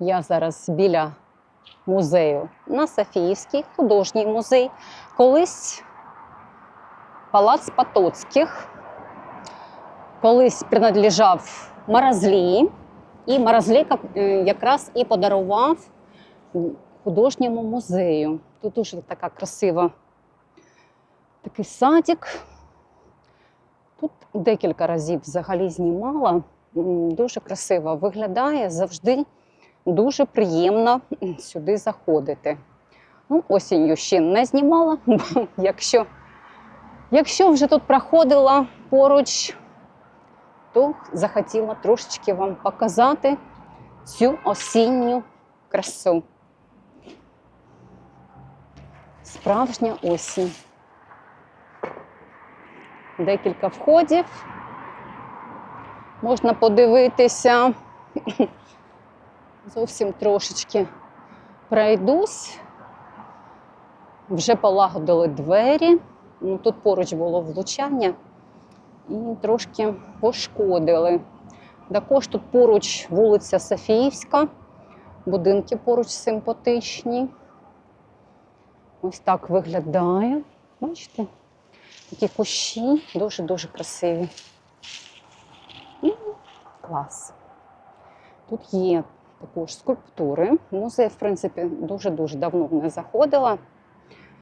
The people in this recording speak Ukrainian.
Я зараз біля музею на Софіївський художній музей. Колись палац Потоцьких, колись принадлежав Маразлі, і Маразлі е, якраз і подарував художньому музею. Тут дуже така красива такий садик. Тут декілька разів взагалі знімала. Дуже красиво виглядає, завжди дуже приємно сюди заходити. Ну, осінню ще не знімала, бо якщо, якщо вже тут проходила поруч, то захотіла трошечки вам показати цю осінню красу. Справжня осінь. Декілька входів. Можна подивитися. Зовсім трошечки пройдусь. Вже полагодили двері. Ну, Тут поруч було влучання і трошки пошкодили. Також тут поруч вулиця Софіївська, будинки поруч симпатичні. Ось так виглядає. Бачите? Такі кущі дуже-дуже красиві. М, Клас. Тут є також скульптури. Музей, в принципі, дуже-дуже давно не заходила.